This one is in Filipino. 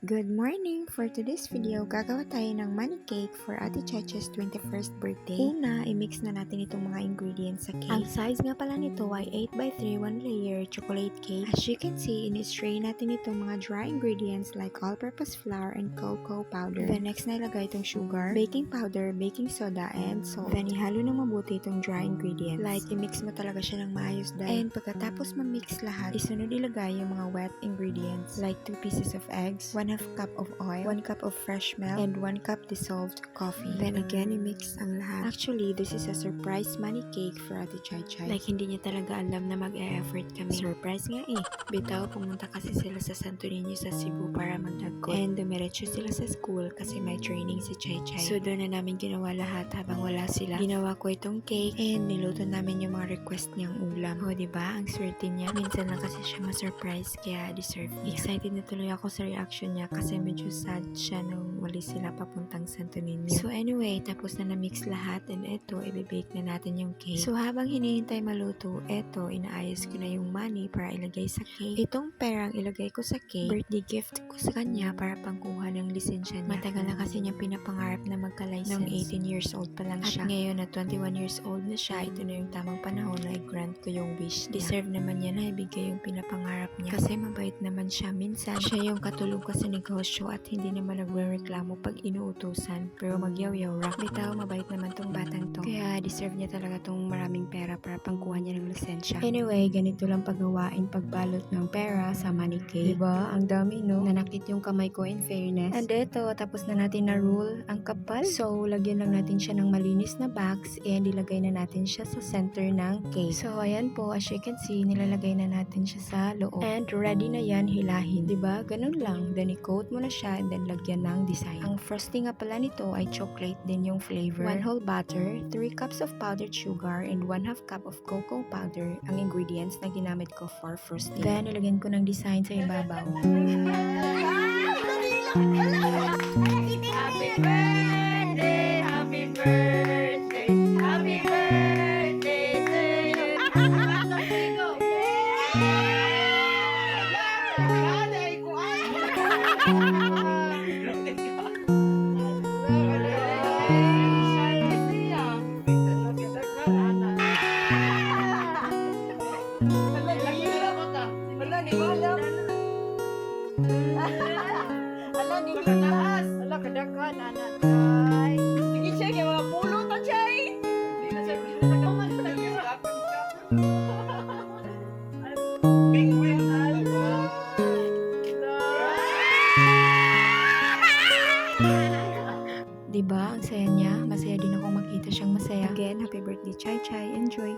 Good morning! For today's video, gagawa tayo ng money cake for Ate Cheche's 21st birthday. Una, i-mix na natin itong mga ingredients sa cake. Ang size nga pala nito ay 8x3 1 layer chocolate cake. As you can see, in-strain natin itong mga dry ingredients like all-purpose flour and cocoa powder. Then next na ilagay itong sugar, baking powder, baking soda, and salt. Then ihalo ng mabuti itong dry ingredients. Like, i-mix mo talaga siya ng maayos dahil. And pagkatapos ma-mix lahat, isunod ilagay yung mga wet ingredients like 2 pieces of eggs, 1 half cup of oil, 1 cup of fresh milk, and 1 cup dissolved coffee. Then again, i-mix ang lahat. Actually, this is a surprise money cake for Ate Chai Chai. Like, hindi niya talaga alam na mag-e-effort kami. Surprise nga eh. Bitaw, pumunta kasi sila sa Santo Niño sa Cebu para magdagkot. And dumiretso sila sa school kasi may training si Chai Chai. So, doon na namin ginawa lahat habang wala sila. Ginawa ko itong cake and niluto namin yung mga request niyang ulam. O, di ba? Ang swerte niya. Minsan lang kasi siya ma-surprise kaya deserve niya. Excited na tuloy ako sa reaction niya kasi medyo sad siya nung wali sila papuntang Santo Niño. So anyway, tapos na na-mix lahat and eto, ibibake na natin yung cake. So habang hinihintay maluto, eto, inaayos ko na yung money para ilagay sa cake. Itong perang ilagay ko sa cake, birthday gift ko sa kanya para pangkuha ng lisensya niya. Matagal na kasi niya pinapangarap na magka-license. Nung 18 years old pa lang siya. At ngayon na 21 years old na siya, ito na yung tamang panahon na i-grant ko yung wish niya. Deserve naman niya na ibigay yung pinapangarap niya. Kasi mabait naman siya. Minsan, siya yung katulong ko sa negosyo at hindi naman nagre-reklamo pag inuutusan. Pero magyaw-yaw rock. Bitaw, mabait naman tong batang to. Kaya deserve niya talaga tong maraming pera para pangkuha niya ng lisensya. Anyway, ganito lang paggawain pagbalot ng pera sa money cake. Diba? Ang dami, no? Nanakit yung kamay ko in fairness. And eto, tapos na natin na roll ang kapal. So, lagyan lang natin siya ng malinis na box and ilagay na natin siya sa center ng cake. So, ayan po, as you can see, nilalagay na natin siya sa loob. And ready na yan hilahin. Diba? Ganun lang. Then, i-coat mo na siya and then lagyan ng design. Ang frosting nga pala nito ay chocolate din yung flavor. 1 whole butter, 3 cups of powdered sugar, and 1 half cup of cocoa powder ang ingredients na ginamit ko for frosting. Then, nilagyan ko ng design sa ibabaw. Ala ni taas. Ala kadaghan anak. Ay. Sige siya kay mga pulo ta siya. eh. Di na siya man Bing bing Diba? Ang saya niya. Masaya din ako makita siyang masaya. Again, happy birthday, Chai Chai. Enjoy!